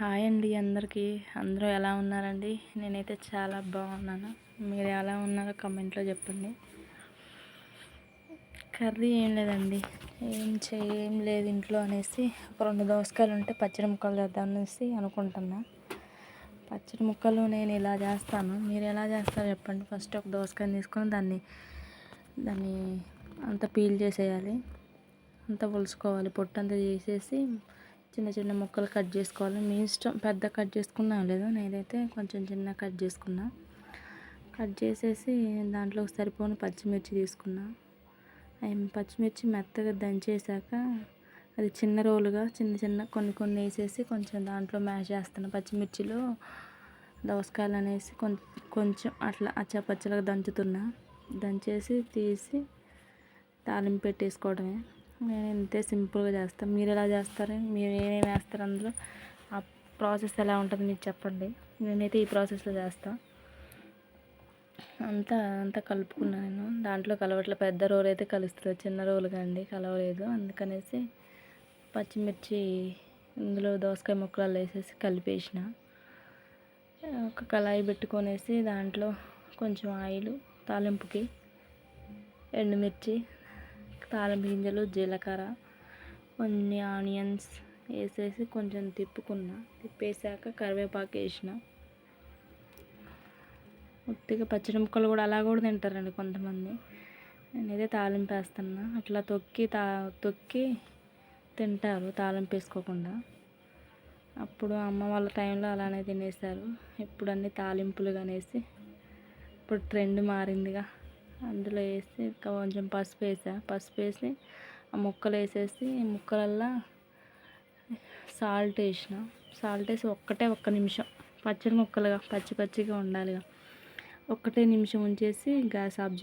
Hi అండి అందరికీ. అందరూ ఎలా ఉన్నారండి? నేనైతే చాలా బాగున్నాను. మీరు ఎలా ఉన్నారో కమెంట్లో చెప్పండి. కర్రీ ఏం లేదండి. ఏం చేయం లేదు ఇంట్లో అనేసి ఒక రెండు దోసకాయలు ఉంటే పచ్చడి ముక్కలు చేద్దాం అనేసి అనుకుంటున్నా. పచ్చడి ముక్కలు నేను ఇలా చేస్తాను. మీరు ఎలా చేస్తారో చెప్పండి. ఫస్ట్ ఒక దోసకాయని తీసుకొని దాన్ని దాన్ని అంత పీల్ చేసేయాలి. అంతా పులుసుకోవాలి. పొట్టు అంతా చేసేసి చిన్న చిన్న ముక్కలు కట్ చేసుకోవాలి. మీ ఇష్టం పెద్ద కట్ చేసుకున్నా లేదు? నేనైతే కొంచెం చిన్న కట్ చేసుకున్నా. కట్ చేసేసి దాంట్లో సరిపోని పచ్చిమిర్చి తీసుకున్నా. పచ్చిమిర్చి మెత్తగా దంచేసాక అది చిన్న రోలుగా చిన్న చిన్న కొన్ని కొన్ని వేసేసి కొంచెం దాంట్లో మ్యాష్ చేస్తాను పచ్చిమిర్చిలో దోసకాయలు అనేసి కొంచెం అట్లా అచ్చపచ్చలుగా దంచుతున్నా. దంచేసి తీసి తాలింపు పెట్టేసుకోవడమే. నేను ఇంతే సింపుల్గా చేస్తాను మీరు ఎలా చేస్తారు? మీరు ఏమేమి వేస్తారు అందులో? ఆ ప్రాసెస్ ఎలా ఉంటుంది మీరు చెప్పండి. నేనైతే ఈ ప్రాసెస్లో చేస్తాను అంతా అంతా కలుపుకున్నాను నేను. దాంట్లో కలవట్ల. పెద్ద రోలు అయితే కలుస్తుంది. చిన్న రోలు కండి. కలవలేదు. అందుకనేసి పచ్చిమిర్చి ఇందులో దోసకాయ ముక్కలు వేసేసి కలిపేసిన. ఒక కళాయి పెట్టుకొనేసి దాంట్లో కొంచెం ఆయిల్ తాలింపుకి ఎండుమిర్చి తాలింపు గింజలు జీలకర్ర కొన్ని ఆనియన్స్ వేసేసి కొంచెం తిప్పుకున్న. తిప్పేసాక కరివేపాకు వేసిన. ఉత్తిగా పచ్చడి ముక్కలు కూడా అలా కూడా తింటారండి కొంతమంది. నేనైతే తాలింపు వేస్తున్నా. అట్లా తొక్కి తా తొక్కి తింటారు తాలింపు వేసుకోకుండా. అప్పుడు అమ్మ వాళ్ళ టైంలో అలానే తినేసారు ఇప్పుడు అన్ని తాలింపులు కనేసి ఇప్పుడు ట్రెండ్ మారిందిగా. అందులో వేసి కొంచెం పసుపు వేసా. పసుపు వేసి ఆ ముక్కలు వేసేసి ముక్కలల్లో సాల్ట్ వేసిన. సాల్ట్ వేసి ఒక్కటే ఒక్క నిమిషం. పచ్చడి ముక్కలుగా పచ్చి పచ్చిగా ఉండాలిగా. ఒక్కటే నిమిషం ఉంచేసి గ్యాస్ ఆఫ్